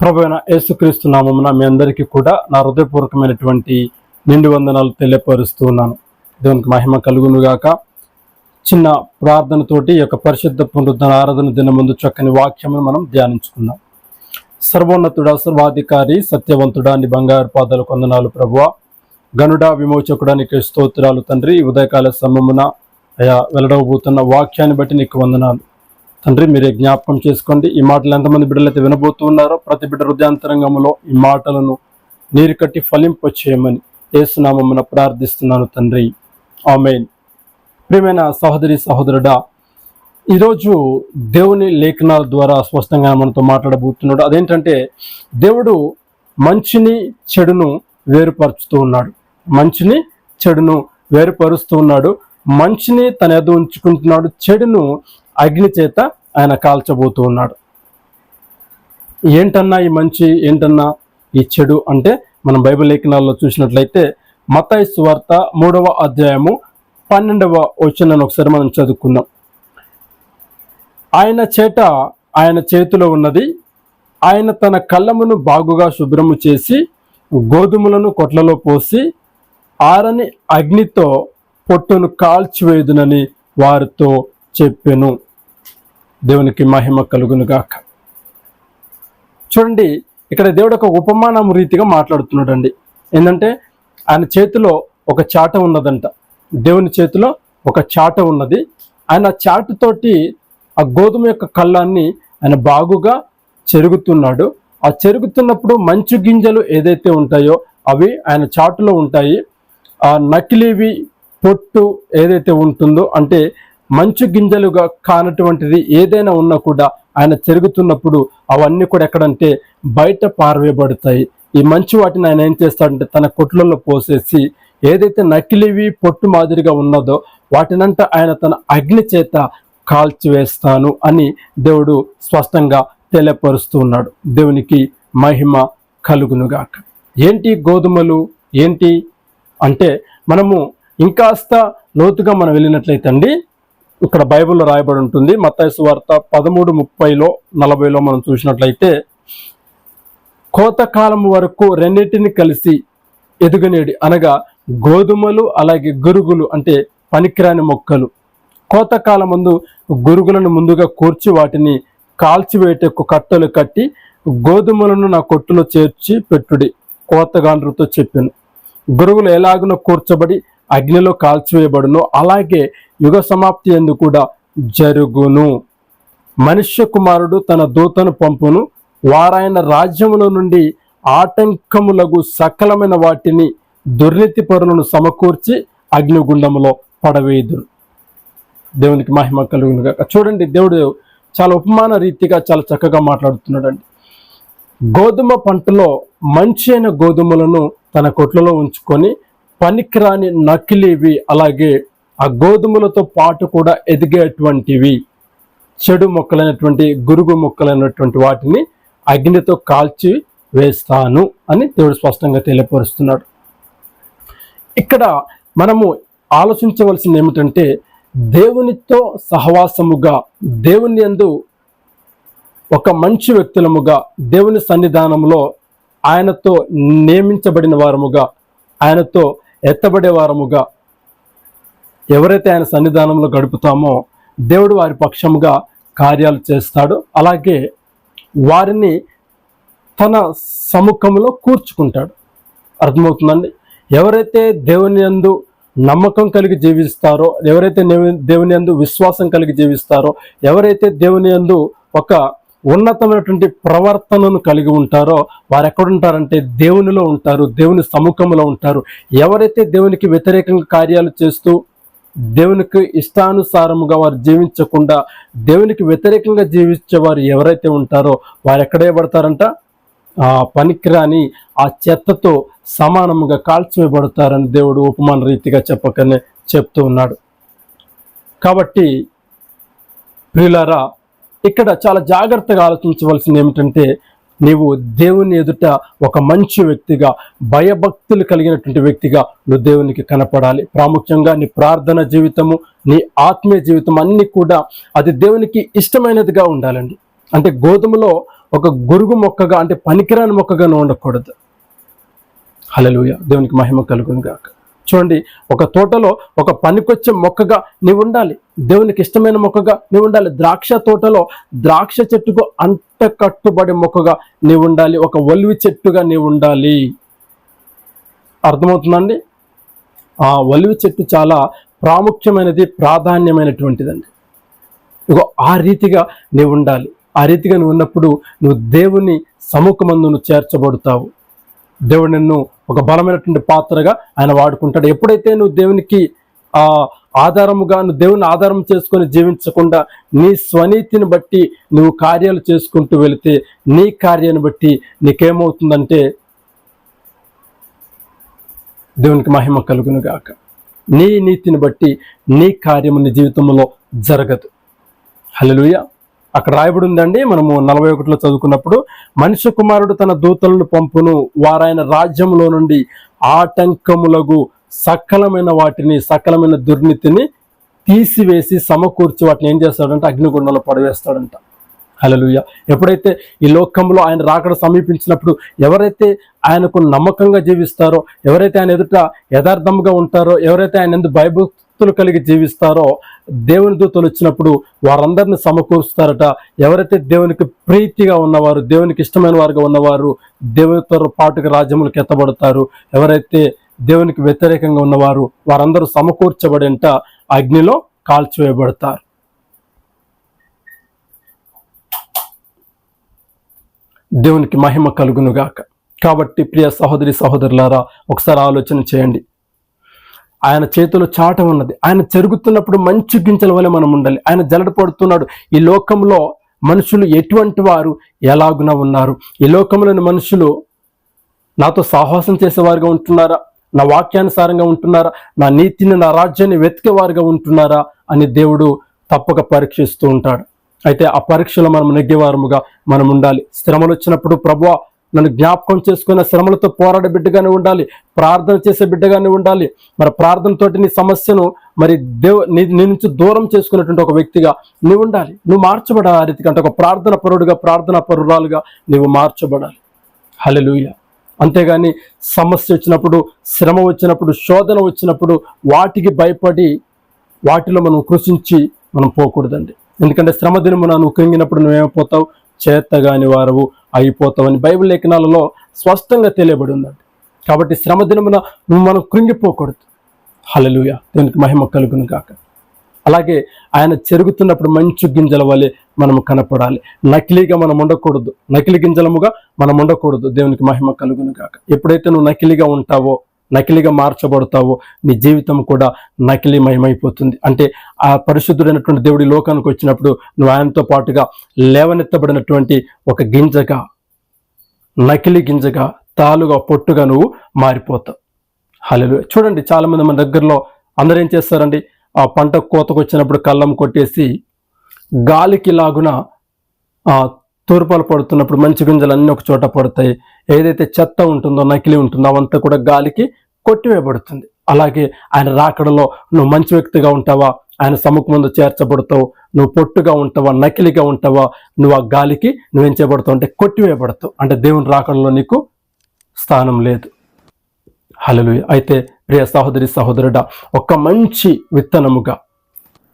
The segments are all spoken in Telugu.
ప్రభైన యేసుక్రీస్తు నామమున మీ అందరికీ కూడా నా హృదయపూర్వకమైనటువంటి నిండు వందనాలు తెలియపరుస్తూ ఉన్నాను. దేవునికి మహిమ కలుగునుగాక. చిన్న ప్రార్థనతోటి ఈ యొక్క పరిశుద్ధ పునరుద్ధరణ ఆరాధన దిన ముందు చక్కని వాక్యమును మనం ధ్యానించుకుందాం. సర్వోన్నతుడా సర్వాధికారి సత్యవంతుడా నీ బంగారు పాదాలు కొందనాలు ప్రభువ. గనుడా విమోచకుడా నీకు స్తోత్రాలు తండ్రి. ఉదయకాల సమమున అయా వెళ్ళడవబోతున్న వాక్యాన్ని బట్టి నీకు వందనాలు. తండ్రి మీరే జ్ఞాపకం చేసుకోండి. ఈ మాటలు ఎంతమంది బిడ్డలైతే వినబోతున్నారో ప్రతి బిడ్డ హృదయాంతరంగంలో ఈ మాటలను నీరు కట్టి ఫలింప చేయమని ఏసునామమున ప్రార్థిస్తున్నాను తండ్రి. ఆమెన్. ప్రియమైన సహోదరి సహోదరుడా ఈరోజు దేవుని లేఖనాల ద్వారా స్పష్టంగా మనతో మాట్లాడబోతున్నాడు. అదేంటంటే దేవుడు మంచిని చెడును వేరుపరుచుతూ ఉన్నాడు. మంచిని చెడును వేరుపరుస్తూ ఉన్నాడు. మంచిని తన ఎదు ఉంచుకుంటున్నాడు. చెడును అగ్ని చేత ఆయన కాల్చబోతూ ఉన్నాడు. ఏంటన్నా ఈ మంచి ఏంటన్నా ఈ చెడు అంటే మనం బైబిల్ లేఖనాల్లో చూసినట్లయితే మతాయి సువార్త మూడవ అధ్యాయము పన్నెండవ వచనాన్ని ఒకసారి మనం చదువుకుందాం. ఆయన చేట ఆయన చేతిలో ఉన్నది ఆయన తన కళ్ళమును బాగుగా శుభ్రము చేసి గోధుమలను కొట్లలో పోసి ఆరని అగ్నితో పొట్టును కాల్చివేదునని వారితో చెప్పెను. దేవునికి మహిమ కలుగునుగాక. చూడండి ఇక్కడ దేవుడు ఒక ఉపమానం రీతిగా మాట్లాడుతున్నాడండి. ఏంటంటే ఆయన చేతిలో ఒక చాట ఉన్నదంట. దేవుని చేతిలో ఒక చాట ఉన్నది. ఆయన చాటుతోటి ఆ గోధుమ యొక్క కళ్ళాన్ని ఆయన బాగుగా చెరుగుతున్నాడు. ఆ చెరుగుతున్నప్పుడు మంచు గింజలు ఏదైతే ఉంటాయో అవి ఆయన చాటులో ఉంటాయి. ఆ నకిలీవి పొట్టు ఏదైతే ఉంటుందో అంటే మంచు గింజలుగా కానటువంటిది ఏదైనా ఉన్నా కూడా ఆయన చెరుగుతున్నప్పుడు అవన్నీ కూడా ఎక్కడంటే బయట పారవేయబడతాయి. ఈ మంచు వాటిని ఆయన ఏం చేస్తాడంటే తన కొట్లలో పోసేసి ఏదైతే నకిలీవి పొట్టు మాదిరిగా ఉన్నదో వాటినంతా ఆయన తన అగ్ని చేత కాల్చివేస్తాను అని దేవుడు స్పష్టంగా తెలియపరుస్తూ ఉన్నాడు. దేవునికి మహిమ కలుగునుగాక. ఏంటి గోధుమలు? ఏంటి? అంటే మనము ఇంకాస్త లోతుగా మనం వెళ్ళినట్లయితే అండి ఇక్కడ బైబిల్లో రాయబడి ఉంటుంది. మత్తైసు వార్త పదమూడు ముప్పైలో నలభైలో మనం చూసినట్లయితే కోతకాలం వరకు రెండింటిని కలిసి ఎదుగునేడి అనగా గోధుమలు అలాగే గురుగులు అంటే పనికిరాని మొక్కలు. కోతకాలం ముందు గురుగులను ముందుగా కూర్చి వాటిని కాల్చివేటకు కట్టలు కట్టి గోధుమలను నా కొట్టులో చేర్చి పెట్టుడి. కోతగాండ్రుతో చెప్పాను. గురుగులు ఎలాగునో కూర్చబడి అగ్నిలో కాల్చివేయబడును. అలాగే యుగ సమాప్తి ఎందు కూడా జరుగును. మనుష్య కుమారుడు తన దూతను పంపును. వారాయన రాజ్యముల నుండి ఆటంకములగు సకలమైన వాటిని దుర్నీతి పరులను సమకూర్చి అగ్నిగుండములో పడవేయుదురు. దేవునికి మహిమ కలుగును చూడండి దేవుడు చాలా ఉపమాన రీతిగా చాలా చక్కగా మాట్లాడుతున్నాడండి. గోధుమ పంటలో మంచి అయిన గోధుమలను తన కొట్లలో ఉంచుకొని పనికిరాని నకిలీవి అలాగే ఆ గోధుమలతో పాటు కూడా ఎదిగేటువంటివి చెడు మొక్కలైనటువంటి గురుగు మొక్కలైనటువంటి వాటిని అగ్నితో కాల్చి వేస్తాను అని దేవుడు స్పష్టంగా తెలియపరుస్తున్నాడు. ఇక్కడ మనము ఆలోచించవలసింది ఏమిటంటే దేవునితో సహవాసముగా దేవుని యందు ఒక మంచి వ్యక్తులముగా దేవుని సన్నిధానంలో ఆయనతో నియమించబడిన వారముగా ఆయనతో ఎత్తబడేవారముగా ఎవరైతే ఆయన సన్నిధానంలో గడుపుతామో దేవుడు వారి పక్షముగా కార్యాలు చేస్తాడు. అలాగే వారిని తన సముఖంలో కూర్చుకుంటాడు. అర్థమవుతుందండి? ఎవరైతే దేవుని యందు నమ్మకం కలిగి జీవిస్తారో ఎవరైతే దేవుని యందు విశ్వాసం కలిగి జీవిస్తారో ఎవరైతే దేవుని యందు ఒక ఉన్నతమైనటువంటి ప్రవర్తనను కలిగి ఉంటారో వారు ఎక్కడుంటారంటే దేవునిలో ఉంటారు దేవుని సముఖంలో ఉంటారు. ఎవరైతే దేవునికి వ్యతిరేకంగా కార్యాలు చేస్తూ దేవునికి ఇష్టానుసారముగా వారు జీవించకుండా దేవునికి వ్యతిరేకంగా జీవించే వారు ఎవరైతే ఉంటారో వారు ఎక్కడే పడతారంట? ఆ పనికిరాని ఆ చెత్తతో సమానముగా కాల్చివేయబడతారని దేవుడు ఉపమాన రీతిగా చెప్పకనే చెప్తూ ఉన్నాడు. కాబట్టి ప్రిలారా ఇక్కడ చాలా జాగ్రత్తగా ఆలోచించవలసింది ఏమిటంటే నీవు దేవుని ఎదుట ఒక మంచి వ్యక్తిగా భయభక్తులు కలిగినటువంటి వ్యక్తిగా నువ్వు దేవునికి కనపడాలి. ప్రాముఖ్యంగా నీ ప్రార్థన జీవితము నీ ఆత్మీయ జీవితం అన్ని కూడా అది దేవునికి ఇష్టమైనదిగా ఉండాలండి. అంటే గోధుమలో ఒక గురుగు మొక్కగా అంటే పనికిరాని మొక్కగా ఉండకూడదు. హలలుయ దేవునికి మహిమ కలుగును గాక చూడండి ఒక తోటలో ఒక పనికొచ్చే మొక్కగా నీవు ఉండాలి. దేవునికి ఇష్టమైన మొక్కగా నీవు ఉండాలి. ద్రాక్ష తోటలో ద్రాక్ష చెట్టుకు అంట కట్టుబడి మొక్కగా నీవు ఉండాలి. ఒక ఒలివి చెట్టుగా నీవు ఉండాలి. అర్థమవుతుందండి? ఆ ఒలివి చెట్టు చాలా ప్రాముఖ్యమైనది ప్రాధాన్యమైనటువంటిదండి. ఇగో ఆ రీతిగా నీవు ఉండాలి. ఆ రీతిగా నువ్వు ఉన్నప్పుడు నువ్వు దేవుని సముఖమందు నువ్వు చేర్చబడతావు. దేవుడు నిన్ను ఒక బలమైనటువంటి పాత్రగా ఆయన వాడుకుంటాడు. ఎప్పుడైతే నువ్వు దేవునికి ఆ ఆధారముగా నువ్వు దేవుని ఆధారం చేసుకొని జీవించకుండా నీ స్వనీతిని బట్టి నువ్వు కార్యాలు చేసుకుంటూ వెళితే నీ కార్యాన్ని బట్టి నీకేమవుతుందంటే దేవునికి మహిమ కలుగును గాక నీ నీతిని బట్టి నీ కార్యము నీ జీవితంలో జరగదు. హలలుయ అక్కడ రాయబడి ఉందండి. మనము నలభై ఒకటిలో చదువుకున్నప్పుడు మనిషి కుమారుడు తన దూతలను పంపును. వారాయన రాజ్యంలో నుండి ఆటంకములగు సకలమైన వాటిని సకలమైన దుర్నీతిని తీసివేసి సమకూర్చి వాటిని ఏం చేస్తాడంటే? అగ్నిగుండంలో పడవేస్తాడంట. హల్లెలూయా. ఎప్పుడైతే ఈ లోకంలో ఆయన రాకడ సమీపించినప్పుడు ఎవరైతే ఆయనకు నమ్మకంగా జీవిస్తారో ఎవరైతే ఆయన ఎదుట యథార్థంగా ఉంటారో ఎవరైతే ఆయన ఎందుకు భక్తులు కలిగి జీవిస్తారో దేవుని దూతలు వచ్చినప్పుడు వారందరిని సమకూరుస్తారట. ఎవరైతే దేవునికి ప్రీతిగా ఉన్నవారు దేవునికి ఇష్టమైన వారుగా ఉన్నవారు దేవునితో పాటుగా రాజ్యములకు ఎత్తబడతారు. ఎవరైతే దేవునికి వ్యతిరేకంగా ఉన్నవారు వారందరూ సమకూర్చబడేంట అగ్నిలో కాల్చివేయబడతారు. దేవునికి మహిమ కలుగునుగాక. కాబట్టి ప్రియ సహోదరి సహోదరులారా ఒకసారి ఆలోచన చేయండి. ఆయన చేతిలో చాట ఉన్నది. ఆయన చెరుగుతున్నప్పుడు మంచు గింజల వలె మనం ఉండాలి. ఆయన జలడ పడుతున్నాడు. ఈ లోకంలో మనుషులు ఎటువంటి వారు ఎలాగున ఉన్నారు? ఈ లోకంలోని మనుషులు నాతో సాహసం చేసేవారుగా ఉంటున్నారా? నా వాక్యానుసారంగా ఉంటున్నారా? నా నీతిని నా రాజ్యాన్ని వెతికేవారుగా ఉంటున్నారా? అని దేవుడు తప్పక పరీక్షిస్తూ ఉంటాడు. అయితే ఆ పరీక్షలో మనం నెగ్గేవారముగా మనం ఉండాలి. శ్రమలు వచ్చినప్పుడు ప్రభు నన్ను జ్ఞాపకం చేసుకున్న శ్రమలతో పోరాడే బిడ్డగానే ఉండాలి ప్రార్థన చేసే బిడ్డగానే ఉండాలి. మరి ప్రార్థనతోటి నీ సమస్యను మరి దేవు నీ నుంచి దూరం చేసుకున్నటువంటి ఒక వ్యక్తిగా నువ్వు ఉండాలి. నువ్వు మార్చబడాలి ఆ రీతికి అంటే ఒక ప్రార్థన పరుడుగా ప్రార్థన పరురాలుగా నువ్వు మార్చబడాలి. హలలుయ అంతేగాని సమస్య వచ్చినప్పుడు శ్రమ వచ్చినప్పుడు శోధన వచ్చినప్పుడు వాటికి భయపడి వాటిలో మనం కృషించి మనం పోకూడదండి. ఎందుకంటే శ్రమ దినమున నువ్వు కృంగినప్పుడు నువ్వేమైపోతావు? చేతగాని వారవు అయిపోతావని బైబిల్ లేఖనాలలో స్పష్టంగా తెలియబడి ఉందండి కాబట్టి శ్రమ దినమున నువ్వు మనం కృంగిపోకూడదు. హలలుయ దేవునికి మహిమ కలుగును కాక అలాగే ఆయన చెరుగుతున్నప్పుడు మంచు గింజల వలె మనం కనపడాలి. నకిలీగా మనం ఉండకూడదు. నకిలీ గింజలముగా మనం ఉండకూడదు. దేవునికి మహిమ కలుగును కాక ఎప్పుడైతే నువ్వు నకిలీగా ఉంటావో నకిలీగా మార్చబడతావో నీ జీవితం కూడా నకిలీ మయమైపోతుంది. అంటే ఆ పరిశుద్ధుడైనటువంటి దేవుడి లోకానికి వచ్చినప్పుడు నువ్వు ఆయనతో పాటుగా లేవనెత్తబడినటువంటి ఒక గింజగా నకిలీ గింజగా తాలుగా పొట్టుగా నువ్వు మారిపోతావు. హలో చూడండి చాలామంది మన దగ్గరలో అందరూ ఏం చేస్తారండి? ఆ పంట కోతకు వచ్చినప్పుడు కళ్ళం కొట్టేసి గాలికి లాగున తూర్పాలు పడుతున్నప్పుడు మంచి గింజలు అన్నీ ఒక చోట పడతాయి. ఏదైతే చెత్త ఉంటుందో నకిలీ ఉంటుందో అవంతా కూడా గాలికి కొట్టివేయబడుతుంది. అలాగే ఆయన రాకడలో నువ్వు మంచి వ్యక్తిగా ఉంటావా? ఆయన సముఖ ముందు చేర్చబడతావు. నువ్వు పొట్టుగా ఉంటావా? నకిలీగా ఉంటావా? నువ్వు ఆ గాలికి నువ్వేం చేయబడతావు అంటే కొట్టివేయబడతావు. అంటే దేవుని రాకడలో నీకు స్థానం లేదు. హలలు అయితే ప్రియ సహోదరి సహోదరుడా ఒక మంచి విత్తనముగా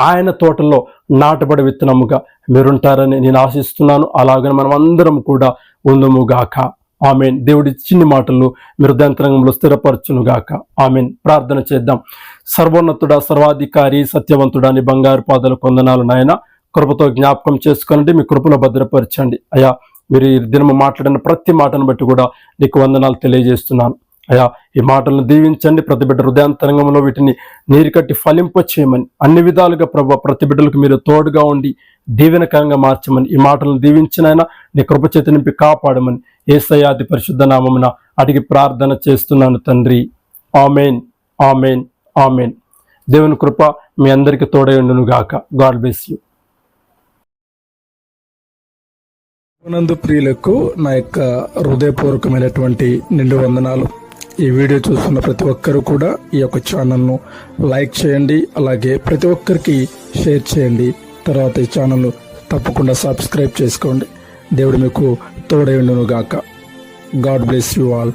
ఆయన తోటలో నాటబడి విత్తనముగా మీరుంటారని నేను ఆశిస్తున్నాను. అలాగని మనం అందరం కూడా ఉందముగాక ఆమెన్. దేవుడి చిన్ని మాటలు మీరు హృదయంతరంగంలో స్థిరపరచునుగాక. ఆమెన్. ప్రార్థన చేద్దాం. సర్వోన్నతుడ సర్వాధికారి సత్యవంతుడా అని బంగారు పాదాలు కొందనాలు నాయన. కృపతో జ్ఞాపకం చేసుకోనండి. మీ కృపలో భద్రపరచండి. అయ్యా మీరు ఈ దినము మాట్లాడిన ప్రతి మాటను బట్టి కూడా నీకు వందనాలు తెలియజేస్తున్నాను. అయ్యా ఈ మాటలను దీవించండి ప్రతి బిడ్డ హృదయాంతరంగంలో వీటిని నీరు కట్టి ఫలింప చేయమని. అన్ని విధాలుగా ప్రభు ప్రతి బిడ్డలకు మీరు తోడుగా ఉండి దీవెనకరంగా మార్చమని. ఈ మాటలను దీవించినైనా నీ కృపచేతి నింపి కాపాడమని. ఏసయాది పరిశుద్ధ నామమున అడిగి ప్రార్థన చేస్తున్నాను తండ్రి. Amen amen amen. దేవుని కృప మీ అందరికీ తోడై ఉండును గాక గాడ్ బ్లెస్ యూ. నందు ప్రియులకు నా యొక్క హృదయపూర్వకమైనటువంటి నిండు వందనాలు. ఈ వీడియో చూస్తున్న ప్రతి ఒక్కరూ కూడా ఈ యొక్క ఛానల్ను లైక్ చేయండి అలాగే ప్రతి ఒక్కరికి షేర్ చేయండి. తర్వాత ఈ ఛానల్ తప్పకుండా సబ్స్క్రైబ్ చేసుకోండి. దేవుడు మీకు తోడైండును గాక గాడ్ బ్లెస్ యూ ఆల్.